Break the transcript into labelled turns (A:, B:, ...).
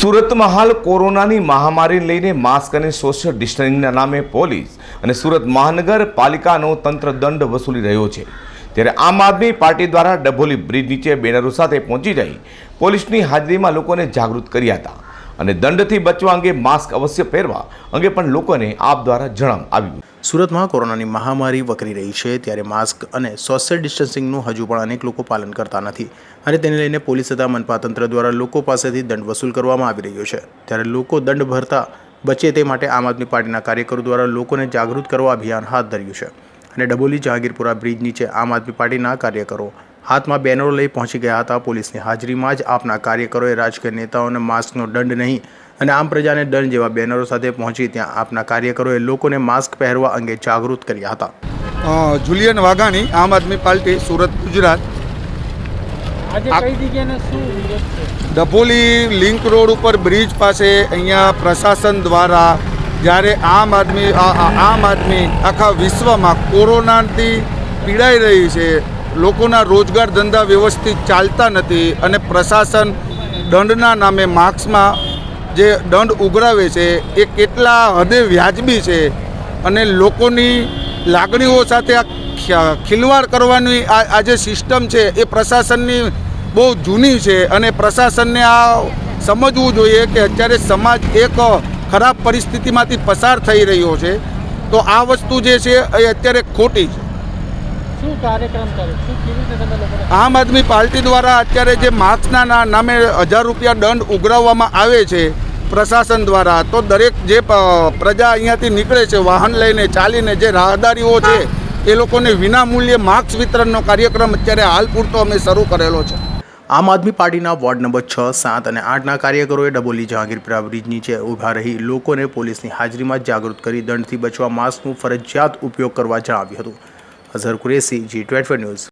A: સુરતમાં હાલ કોરોનાની મહામારીને લઈને માસ્ક અને સોશિયલ ડિસ્ટન્સિંગના નામે પોલીસ અને સુરત મહાનગરપાલિકાનો તંત્ર દંડ વસૂલી રહ્યો છે. ત્યારે આમ આદમી પાર્ટી દ્વારા ડભોલી બ્રિજ નીચે બેનરો સાથે પહોંચી જઈ પોલીસની હાજરીમાં લોકોને જાગૃત કર્યા હતા અને દંડથી બચવા અંગે માસ્ક અવશ્ય પહેરવા અંગે પણ લોકોને આપ દ્વારા જણાવ આવ્યું
B: સુરતમાં કોરોનાની મહામારી વકરી રહી છે ત્યારે માસ્ક અને સોશિયલ ડિસ્ટન્સિંગનું હજુ પણ અનેક લોકો પાલન કરતા નથી અને તેને લઈને પોલીસ તથા મનપા તંત્ર દ્વારા લોકો પાસેથી દંડ વસૂલ કરવામાં આવી રહ્યો છે. ત્યારે લોકો દંડ ભરતા બચે તે માટે આમ આદમી પાર્ટીના કાર્યકરો દ્વારા લોકોને જાગૃત કરવા અભિયાન હાથ ધર્યું છે અને ડબોલી જહાંગીરપુરા બ્રિજ નીચે આમ આદમી પાર્ટીના કાર્યકરો હાથમાં બેનરો લઈ પહોંચી ગયા હતા પોલીસની હાજરીમાં જ આપના કાર્યકરોએ રાજકીય નેતાઓને માસ્કનો દંડ નહીં અને આમ પ્રજાને દંડ જેવા બેનરો સાથે પહોંચી ત્યાં આપના કાર્યકરોએ લોકોને માસ્ક પહેરવા અંગે જાગૃત કર્યા હતા.
C: Julian Vaghani Aam Aadmi party Surat Gujarat.
D: આજે
C: આ-
D: કઈ જગ્યાને શું વિરોધ છે?
C: ડભોલી લિંક રોડ ઉપર બ્રિજ પાસે અહીંયા પ્રશાસન દ્વારા જ્યારે આમ આદમી આમ આદમી આખા વિશ્વમાં કોરોનાથી પીડાઈ રહી છે લોકોના રોજગાર ધંધા વ્યવસ્થિત ચાલતા નથી અને પ્રશાસન દંડના નામે માર્ક્સમાં જે દંડ ઉઘરાવે છે, એ કેટલા હદે વ્યાજબી છે અને લોકોની લાગણીઓ સાથે આ ખિલવાડ કરવાની આ જે સિસ્ટમ છે, એ પ્રશાસનની બહુ જૂની છે અને પ્રશાસનને આ સમજવું જોઈએ કે અત્યારે સમાજ એક ખરાબ પરિસ્થિતિમાંથી પસાર થઈ રહ્યો છે. તો આ વસ્તુ જે છે, એ અત્યારે ખોટી છે. આમ આદમી પાર્ટી દ્વારા અત્યારે જે માર્ક્સના નામે હજાર રૂપિયા દંડ ઉઘરાવવામાં આવે છે પ્રશાસન દ્વારા તો દરેક જે પ્રજા અહીંયાથી નીકળે છે વાહન લઈને ચાલીને જે રાહદારીઓ છે એ લોકોને વિનામૂલ્યે માર્ક્સ વિતરણનો કાર્યક્રમ અત્યારે હાલ પૂરતો અમે શરૂ કરેલો છે.
B: આમ આદમી પાર્ટીના વોર્ડ નંબર છ સાત અને આઠના કાર્યકરોએ ડબોલી જહાંગીરપુરા બ્રિજ નીચે ઊભા રહી લોકોને પોલીસની હાજરીમાં જાગૃત કરી દંડથી બચવા માસ્કનું ફરજિયાત ઉપયોગ કરવા જણાવ્યું હતું. Azhar Qureshi ji twenty news.